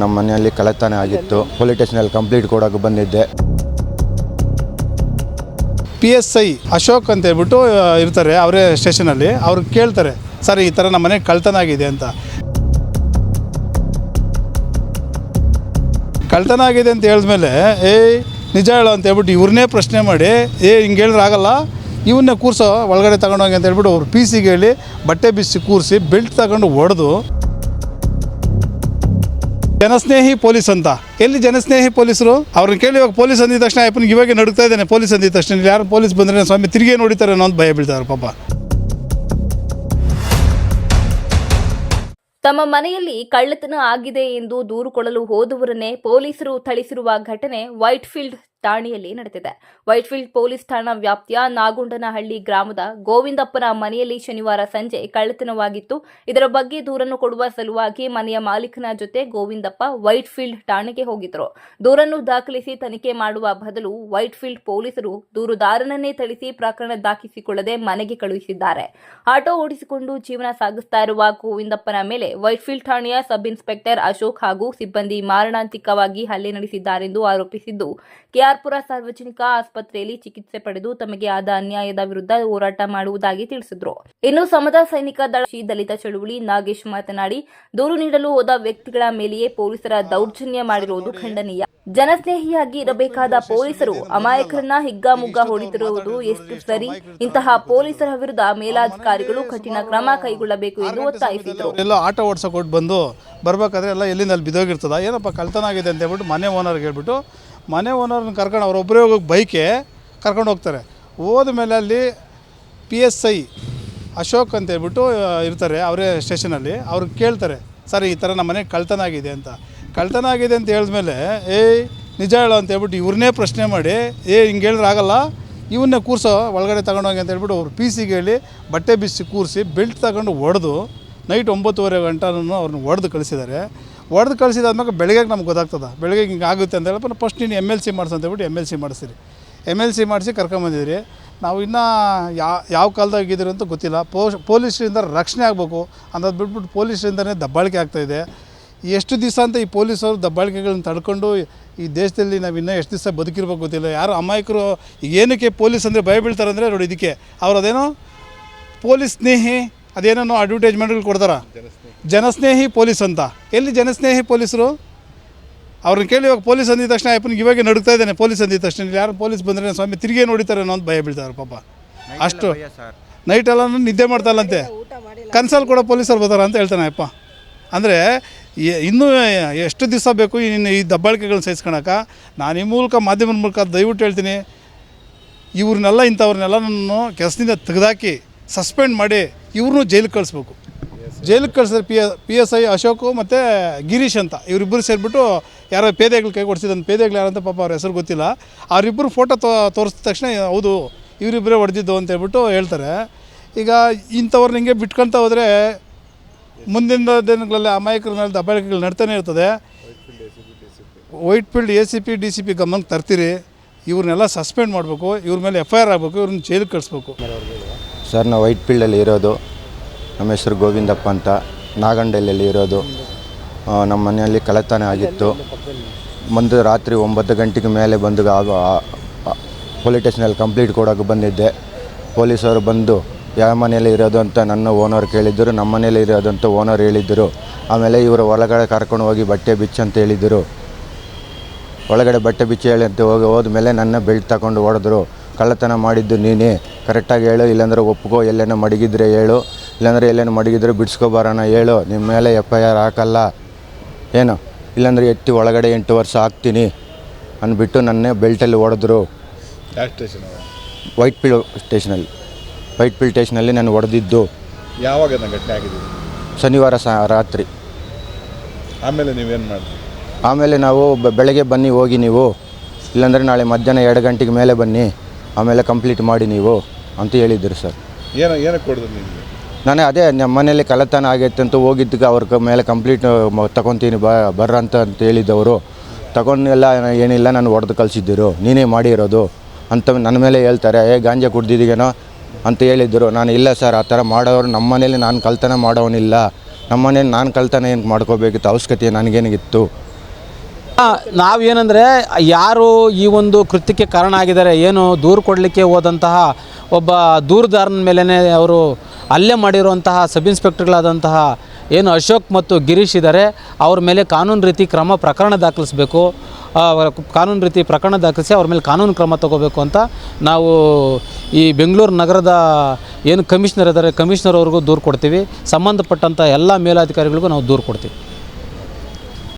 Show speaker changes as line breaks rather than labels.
ನಮ್ಮ ಮನೆಯಲ್ಲಿ ಕಳ್ಳತನ ಆಗಿತ್ತು. ಪೊಲೀಸ್ ಸ್ಟೇಷನಲ್ಲಿ ಕಂಪ್ಲೀಟ್ ಕೊಡೋಕೆ ಬಂದಿದ್ದೆ.
ಪಿ ಎಸ್ ಐ ಅಶೋಕ್ ಅಂತ ಹೇಳ್ಬಿಟ್ಟು ಇರ್ತಾರೆ ಅವರೇ ಸ್ಟೇಷನಲ್ಲಿ ಅವ್ರು ಕೇಳ್ತಾರೆ, ಸರ್, ಈ ಥರ ನಮ್ಮ ಮನೆ ಕಳ್ತನ ಆಗಿದೆ ಅಂತ. ಕಳ್ತನ ಆಗಿದೆ ಅಂತ ಹೇಳಿದ್ಮೇಲೆ ಏಯ್ ನಿಜ ಹೇಳು, ಅಂತ ಹೇಳ್ಬಿಟ್ಟು ಇವ್ರನ್ನೇ ಪ್ರಶ್ನೆ ಮಾಡಿ, ಏ, ಹಿಂಗೆ ಹೇಳಿದ್ರೆ ಆಗಲ್ಲ. ಇವನ್ನೇ ಕೂರಿಸೋ, ಒಳಗಡೆ ತಗೊಂಡೋಗಿ ಅಂತ ಹೇಳ್ಬಿಟ್ಟು ಅವ್ರು ಪಿ ಸಿಗೆ ಹೇಳಿ ಬಟ್ಟೆ ಬಿಸಿ ಕೂರಿಸಿ, ಬೆಲ್ಟ್ ತಗೊಂಡು ಹೊಡೆದು ಜನಸ್ನೇಹಿ ಪೊಲೀಸ್ ಅಂತ. ಎಲ್ಲಿ ಜನಸ್ನೇಹಿ ಪೊಲೀಸರು? ಅವ್ರನ್ನ ಕೇಳಿ ಇವಾಗ ಪೊಲೀಸ್ ಅಂದಿದ ತಕ್ಷಣ ಅಪ್ಪನಿಗೆ ಇವಾಗ ನಡುಕ್ತಾ ಇದ್ದಾನೆ, ಪೊಲೀಸ್ ಅಂದಿದ ತಕ್ಷಣ ಯಾರು ಪೊಲೀಸ್ ಬಂದ್ರೆ ಸ್ವಾಮಿ, ತಿರುಗಿ ನೋಡಿತಾರೆ ಅನ್ನೋ ಭಯ ಬೀಳ್ತಾರೆ ಪಾಪ.
ತಮ್ಮ ಮನೆಯಲ್ಲಿ ಕಳ್ಳತನ ಆಗಿದೆ ಎಂದು ದೂರು ಕೊಡಲು ಹೋದವರನ್ನೇ ಪೊಲೀಸರು ಥಳಿಸಿರುವ ಘಟನೆ ವೈಟ್ಫೀಲ್ಡ್ ಠಾಣೆಯಲ್ಲಿ ನಡೆದಿದೆ. ವೈಟ್ಫೀಲ್ಡ್ ಪೊಲೀಸ್ ಠಾಣಾ ವ್ಯಾಪ್ತಿಯ ನಾಗುಂಡನಹಳ್ಳಿ ಗ್ರಾಮದ ಗೋವಿಂದಪ್ಪನ ಮನೆಯಲ್ಲಿ ಶನಿವಾರ ಸಂಜೆ ಕಳ್ಳತನವಾಗಿತ್ತು. ಇದರ ಬಗ್ಗೆ ದೂರನ್ನು ಕೊಡುವ ಸಲುವಾಗಿ ಮನೆಯ ಮಾಲೀಕನ ಜೊತೆ ಗೋವಿಂದಪ್ಪ ವೈಟ್ಫೀಲ್ಡ್ ಠಾಣೆಗೆ ಹೋಗಿದ್ದರು. ದೂರನ್ನು ದಾಖಲಿಸಿ ತನಿಖೆ ಮಾಡುವ ಬದಲು ವೈಟ್ಫೀಲ್ಡ್ ಪೊಲೀಸರು ದೂರುದಾರನನ್ನೇ ಥಳಿಸಿ ಪ್ರಕರಣ ದಾಖಲಿಸಿಕೊಳ್ಳದೆ ಮನೆಗೆ ಕಳುಹಿಸಿದ್ದಾರೆ. ಆಟೋ ಓಡಿಸಿಕೊಂಡು ಜೀವನ ಸಾಗಿಸ್ತಾ ಇರುವ ಗೋವಿಂದಪ್ಪನ ಮೇಲೆ ವೈಟ್ಫೀಲ್ಡ್ ಠಾಣೆಯ ಸಬ್ ಇನ್ಸ್ಪೆಕ್ಟರ್ ಅಶೋಕ್ ಹಾಗೂ ಸಿಬ್ಬಂದಿ ಮಾರಣಾಂತಿಕವಾಗಿ ಹಲ್ಲೆ ನಡೆಸಿದ್ದಾರೆಂದು ಆರೋಪಿಸಿದ್ದು ಕೆಆರ್ಪುರ ಸಾರ್ವಜನಿಕ ಆಸ್ಪತ್ರೆಯಲ್ಲಿ ಚಿಕಿತ್ಸೆ ಪಡೆದು ತಮಗೆ ಆದ ಅನ್ಯಾಯದ ವಿರುದ್ಧ ಹೋರಾಟ ಮಾಡುವುದಾಗಿ ತಿಳಿಸಿದ್ರು. ಇನ್ನು ಸಮದ ಸೈನಿಕ ದಳ ಶ್ರೀ ದಲಿತ ಚಳುವಳಿ ನಾಗೇಶ್ ಮಾತನಾಡಿ, ದೂರು ನೀಡಲು ಹೋದ ವ್ಯಕ್ತಿಗಳ ಮೇಲೆಯೇ ಪೊಲೀಸರ ದೌರ್ಜನ್ಯ ಮಾಡಿರುವುದು ಖಂಡನೀಯ. ಜನಸ್ನೇಹಿಯಾಗಿ ಇರಬೇಕಾದ ಪೊಲೀಸರು ಅಮಾಯಕರನ್ನ ಹಿಗ್ಗಾಮುಗ್ಗಾ ಹೊಡೆದಿರುವುದು ಎಷ್ಟು ಸರಿ? ಇಂತಹ ಪೊಲೀಸರ ವಿರುದ್ಧ ಮೇಲಾಧಿಕಾರಿಗಳು ಕಠಿಣ ಕ್ರಮ ಕೈಗೊಳ್ಳಬೇಕು ಎಂದು ಒತ್ತಾಯಿಸಿದರು.
ಎಲ್ಲ ಆಟೋ ಓಡ್ಸೋಕೆ ಕೊಟ್ಟು ಬಂದು ಬರ್ಬೇಕಾದ್ರೆ ಎಲ್ಲ ಎಲ್ಲಿಂದ ಅಲ್ಲಿ ಬಿದ್ದೋಗಿರ್ತದ? ಏನಪ್ಪ ಕಳ್ತನ ಆಗಿದೆ ಅಂತ ಹೇಳ್ಬಿಟ್ಟು ಮನೆ ಓನರ್ಗೆ ಹೇಳ್ಬಿಟ್ಟು ಮನೆ ಓನರ್ನ ಕರ್ಕೊಂಡು ಅವರೊಬ್ಬರೇ ಹೋಗೋಕೆ ಬೈಕೆ ಕರ್ಕೊಂಡು ಹೋಗ್ತಾರೆ. ಹೋದ ಮೇಲೆ ಅಲ್ಲಿ ಪಿ ಎಸ್ ಐ ಅಶೋಕ್ ಅಂತ ಹೇಳ್ಬಿಟ್ಟು ಇರ್ತಾರೆ ಅವರೇ ಸ್ಟೇಷನಲ್ಲಿ ಅವ್ರಿಗೆ ಕೇಳ್ತಾರೆ, ಸರ್, ಈ ಥರ ನಮ್ಮ ಮನೆ ಕಳ್ತನ ಆಗಿದೆ ಅಂತ. ಕಳ್ತನ ಆಗಿದೆ ಅಂತ ಹೇಳಿದ್ಮೇಲೆ ಏಯ್ ನಿಜ ಹೇಳೋ ಅಂತ ಹೇಳ್ಬಿಟ್ಟು ಇವ್ರನ್ನೇ ಪ್ರಶ್ನೆ ಮಾಡಿ, ಏ, ಹಿಂಗೆ ಹೇಳಿದ್ರೆ ಆಗಲ್ಲ. ಇವನ್ನೇ ಕೂರಿಸೋ, ಒಳಗಡೆ ತಗೊಂಡೋಗಿ ಅಂತ ಹೇಳ್ಬಿಟ್ಟು ಅವ್ರು ಪಿ ಸಿಗೆ ಹೇಳಿ ಬಟ್ಟೆ ಬಿಸಿ ಕೂರಿಸಿ, ಬೆಲ್ಟ್ ತಗೊಂಡು ಹೊಡೆದು ನೈಟ್ ಒಂಬತ್ತುವರೆ ಗಂಟನೂ ಅವ್ರನ್ನ ಹೊಡೆದು ಕಳಿಸಿದ್ದಾರೆ. ಹೊಡೆದು ಕಳಿಸಿದಾದ್ಮೇಲೆ ಬೆಳಗ್ಗೆ ನಮ್ಗೆ ಗೊತ್ತಾಗ್ತದೆ. ಬೆಳಗ್ಗೆ ಹಿಂಗೆ ಆಗುತ್ತೆ ಅಂತ ಹೇಳಪ್ಪ, ಫಸ್ಟ್ ನೀನು ಎಂ ಎಲ್ ಸಿ ಮಾಡಿಸು ಅಂತ ಹೇಳ್ಬಿಟ್ಟು ಎಂ ಎಲ್ ಸಿ ಮಾಡಿಸಿರಿ. ಎಂ ಎಲ್ ಸಿ ಮಾಡಿಸಿ ಕರ್ಕೊಂಬಂದಿದ್ರಿ ನಾವು ಇನ್ನೂ ಯಾವ ಕಾಲದಾಗ ಇದ್ದೀರಿ ಅಂತ ಗೊತ್ತಿಲ್ಲ. ಪೋಸ್ ಪೊಲೀಸರಿಂದ ರಕ್ಷಣೆ ಆಗಬೇಕು. ಅನ್ನೋದು ಬಿಟ್ಬಿಟ್ಟು ಪೊಲೀಸರಿಂದನೇ ದಬ್ಬಾಳಿಕೆ ಆಗ್ತಾಯಿದೆ ಎಷ್ಟು ದಿವಸ ಅಂತ ಈ ಪೊಲೀಸರು ದಬ್ಬಾಳಿಕೆಗಳನ್ನ ತಡ್ಕೊಂಡು ಈ ದೇಶದಲ್ಲಿ ನಾವು ಇನ್ನೂ ಎಷ್ಟು ದಿವಸ ಬದುಕಿರ್ಬೇಕು ಗೊತ್ತಿಲ್ಲ. ಯಾರು ಅಮಾಯಕರು ಈಗ ಏನಕ್ಕೆ ಪೊಲೀಸ್ ಅಂದರೆ ಭಯ ಬೀಳ್ತಾರೆ ಅಂದರೆ ನೋಡಿ ಇದಕ್ಕೆ. ಅವ್ರು ಅದೇನೋ ಪೊಲೀಸ್ ಸ್ನೇಹಿ ಅದೇನೋ ಅಡ್ವರ್ಟೈಸ್ಮೆಂಟ್ಗಳು ಕೊಡ್ತಾರ? ಜನಸ್ನೇಹಿ ಪೊಲೀಸ್ ಅಂತ. ಎಲ್ಲಿ ಜನಸ್ನೇಹಿ ಪೊಲೀಸರು? ಅವ್ರನ್ನ ಕೇಳಿ ಇವಾಗ ಪೊಲೀಸ್ ಅಂದಿದ ತಕ್ಷಣ ಅಪ್ಪನಿಗೆ ಇವಾಗ ನಡುಕ್ತಾ ಇದ್ದಾನೆ ಪೊಲೀಸ್ ಅಂದಿದ ತಕ್ಷಣ. ಇಲ್ಲಿ ಯಾರು ಪೊಲೀಸ್ ಬಂದರೆ ಸ್ವಾಮಿ ತಿರುಗಿ ನೋಡಿತಾರೆ ಅನ್ನೋ ಒಂದು ಭಯ ಬೀಳ್ತಾರೆ ಪಾಪ. ಅಷ್ಟು. ನೈಟೆಲ್ಲ ನಿದ್ದೆ ಮಾಡ್ತಾರಂತೆ ಕನ್ಸಲ್ಲಿ ಕೂಡ ಪೊಲೀಸರು ಬರ್ತಾರ ಅಂತ ಹೇಳ್ತಾನೆ ಅಪ್ಪ. ಅಂದರೆ ಇನ್ನೂ ಎಷ್ಟು ದಿವಸ ಬೇಕು ಇನ್ನು ಈ ದಬ್ಬಾಳಿಕೆಗಳನ್ನ ಸಹಿಸ್ಕೊಳಕ? ನಾನು ಈ ಮೂಲಕ ಮಾಧ್ಯಮದ ಮೂಲಕ ದಯವಿಟ್ಟು ಹೇಳ್ತೀನಿ. ಇವ್ರನ್ನೆಲ್ಲ ಇಂಥವ್ರನ್ನೆಲ್ಲ ನಾನು ಕೆಲಸದಿಂದ ತೆಗೆದಾಕಿ ಸಸ್ಪೆಂಡ್ ಮಾಡಿ ಇವ್ರನ್ನೂ ಜೈಲಿಗೆ ಕಳಿಸ್ಬೇಕು. ಜೈಲಿಗೆ ಕಳಿಸಿದ್ರೆ P P S I Ashok ಮತ್ತು ಗಿರೀಶ್ ಅಂತ. ಇವರಿಬ್ಬರು ಸೇರಿಬಿಟ್ಟು ಯಾರೋ ಪೇದೆಗಳು ಕೈ ಕೊಡ್ಸಿದ್ದಾನೆ ಪೇದೆಗಳು ಯಾರಂತ ಪಾಪ ಅವ್ರ ಹೆಸರು ಗೊತ್ತಿಲ್ಲ. ಅವರಿಬ್ಬರು ಫೋಟೋ ತೋ ತೋರಿಸಿದ ತಕ್ಷಣ, ಹೌದು ಇವರಿಬ್ಬರೇ ಹೊಡೆದಿದ್ದು ಅಂತ ಹೇಳ್ಬಿಟ್ಟು ಹೇಳ್ತಾರೆ. ಈಗ ಇಂಥವ್ರನ್ನ ಹಿಂಗೆ ಬಿಟ್ಕೊಳ್ತಾ ಹೋದರೆ ಮುಂದಿನ ದಿನಗಳಲ್ಲಿ ಅಮಾಯಕರ ಮೇಲೆ ದಬ್ಬಾಳಿಕೆಗಳು ನಡ್ತಾನೆ ಇರ್ತದೆ. Whitefield A C P D C P ಗಮನಕ್ಕೆ ತರ್ತೀರಿ. ಇವ್ರನ್ನೆಲ್ಲ ಸಸ್ಪೆಂಡ್ ಮಾಡಬೇಕು. ಇವ್ರ ಮೇಲೆ ಎಫ್ ಐ ಆರ್ ಆಗಬೇಕು. ಇವ್ರನ್ನ ಜೈಲಿಗೆ ಕಳಿಸ್ಬೇಕು.
ಸರ್, ನಾವು ವೈಟ್ ಫೀಲ್ಡಲ್ಲಿ ಇರೋದು. ನಮ್ಮ ಹೆಸರು ಗೋವಿಂದಪ್ಪ ಅಂತ. ನಾಗಂಡಲ್ಲಿ ಇರೋದು. ನಮ್ಮ ಮನೆಯಲ್ಲಿ ಕಳ್ಳತನ ಆಗಿತ್ತು. ಮುಂದೆ ರಾತ್ರಿ ಒಂಬತ್ತು ಗಂಟೆಗೆ ಮೇಲೆ ಬಂದು ಪೊಲೀಸ್ ಸ್ಟೇಷನಲ್ಲಿ ಕಂಪ್ಲೀಟ್ ಕೊಡೋಕೆ ಬಂದಿದ್ದೆ. ಪೊಲೀಸವರು ಬಂದು, ಯಾವ ಮನೆಯಲ್ಲಿ ಇರೋದು? ಅಂತ ನನ್ನ ಓನರ್ ಕೇಳಿದ್ದರು ನಮ್ಮ ಮನೇಲಿ ಇರೋದು ಅಂತ ಓನರ್ ಹೇಳಿದ್ದರು ಆಮೇಲೆ ಇವರು ಒಳಗಡೆ ಕರ್ಕೊಂಡು ಹೋಗಿ ಬಟ್ಟೆ ಬಿಚ್ಚು ಅಂತ ಹೇಳಿದರು. ಒಳಗಡೆ ಬಟ್ಟೆ ಬಿಚ್ಚು ಹೇಳಿ ಅಂತ ಹೋಗಿ ಹೋದ್ಮೇಲೆ ನನ್ನ ಬೆಲ್ಟ್ ತಗೊಂಡು ಹೊಡೆದ್ರು. ಕಳ್ಳತನ ಮಾಡಿದ್ದು ನೀನೇ. ಕರೆಕ್ಟಾಗಿ ಹೇಳು ಇಲ್ಲಾಂದ್ರೆ ಒಪ್ಕೋ ಎಲ್ಲೇನೋ ಮಡಗಿದ್ರೆ ಹೇಳು ಇಲ್ಲಾಂದ್ರೆ ಎಲ್ಲೇನೋ ಮಡಗಿದ್ರೆ ಬಿಡಿಸ್ಕೊ ಬರೋಣ ಹೇಳು. ನಿಮ್ಮ ಮೇಲೆ ಎಫ್ ಐ ಆರ್ ಹಾಕಲ್ಲ. ಏನು? ಇಲ್ಲಾಂದ್ರೆ ಎತ್ತಿ ಒಳಗಡೆ ಎಂಟು ವರ್ಷ ಹಾಕ್ತೀನಿ ಅಂದ್ಬಿಟ್ಟು ನನ್ನೇ ಬೆಲ್ಟಲ್ಲಿ ಹೊಡೆದ್ರು. ವೈಟ್ ಪಿಲ್ ಸ್ಟೇಷನಲ್ಲಿ ವೈಟ್ ಪಿಲ್ ಸ್ಟೇಷನಲ್ಲಿ ನಾನು ಹೊಡೆದಿದ್ದು.
ಯಾವಾಗ ಘಟನೆ ಆಗಿದೆ
ಶನಿವಾರ ಸಾ ರಾತ್ರಿ.
ಆಮೇಲೆ ನೀವೇನು ಮಾಡಿ
ಆಮೇಲೆ ನಾವು ಬೆಳಗ್ಗೆ ಬನ್ನಿ ಹೋಗಿ ನೀವು. ಇಲ್ಲಾಂದರೆ ನಾಳೆ ಮಧ್ಯಾಹ್ನ ಎರಡು ಗಂಟೆಗೆ ಮೇಲೆ ಬನ್ನಿ. ಆಮೇಲೆ ಕಂಪ್ಲೀಟ್ ಮಾಡಿ ನೀವು ಅಂತ ಹೇಳಿದ್ರು ಸರ್.
ಏನೋ ಏನಕ್ಕೆ ಕೊಡಿದ್ರು ನಿಮಗೆ
ನಾನು ಅದೇ ನಮ್ಮ ಮನೇಲಿ ಕಳ್ಳತನ ಆಗೈತೆ ಅಂತ ಹೋಗಿದ್ದಕ್ಕೆ ಅವ್ರ ಕ- ಮೇಲೆ ಕಂಪ್ಲೀಟ್ ತಗೊತೀನಿ ಬ ಬರ್ರ ಅಂತ ಅಂತ ಹೇಳಿದ್ದವರು ತಗೊಂಡೆಲ್ಲ ಏನಿಲ್ಲ ನಾನು ಹೊಡೆದು ಕಳಿಸಿದ್ದರು ನೀನೇ ಮಾಡಿರೋದು ಅಂತ ನನ್ನ ಮೇಲೆ ಹೇಳ್ತಾರೆ. ಏ ಗಾಂಜಾ ಕುಡ್ದಿದ್ದೀಗೇನೋ ಅಂತ ಹೇಳಿದ್ದರು. ನಾನು ಇಲ್ಲ ಸರ್ ಆ ಥರ ಮಾಡೋರು ನಮ್ಮ ಮನೇಲಿ ನಾನು ಕಳ್ತನ ಮಾಡೋನಿಲ್ಲ ನಮ್ಮ ಮನೇಲಿ ನಾನು ಕಳ್ತನ ಏನು ಮಾಡ್ಕೋಬೇಕಿತ್ತು? ಅವಶ್ಯಕತೆ ನನಗೇನಿಗಿತ್ತು
ನಾವೇನೆಂದರೆ, ಯಾರು ಈ ಒಂದು ಕೃತ್ಯಕ್ಕೆ ಕಾರಣ ಆಗಿದ್ದಾರೆ, ಏನು ದೂರು ಕೊಡಲಿಕ್ಕೆ ಹೋದಂತಹ ಒಬ್ಬ ದೂರದಾರನ ಮೇಲೇ ಅವರು ಹಲ್ಲೆ ಮಾಡಿರುವಂತಹ ಸಬ್ ಇನ್ಸ್ಪೆಕ್ಟರ್ಗಳಾದಂತಹ ಏನು ಅಶೋಕ್ ಮತ್ತು ಗಿರೀಶ್ ಇದ್ದಾರೆ, ಅವ್ರ ಮೇಲೆ ಕಾನೂನು ರೀತಿ ಕ್ರಮ ಪ್ರಕರಣ ದಾಖಲಿಸಬೇಕು ಕಾನೂನು ರೀತಿ ಪ್ರಕರಣ ದಾಖಲಿಸಿ ಅವ್ರ ಮೇಲೆ ಕಾನೂನು ಕ್ರಮ ತಗೋಬೇಕು ಅಂತ ನಾವು ಈ ಬೆಂಗಳೂರು ನಗರದ ಏನು ಕಮಿಷನರ್ ಇದ್ದಾರೆ, ಕಮಿಷನರ್ ಅವ್ರಿಗೂ ದೂರು ಕೊಡ್ತೀವಿ ಸಂಬಂಧಪಟ್ಟಂಥ ಎಲ್ಲ ಮೇಲಾಧಿಕಾರಿಗಳಿಗೂ ನಾವು ದೂರು ಕೊಡ್ತೀವಿ.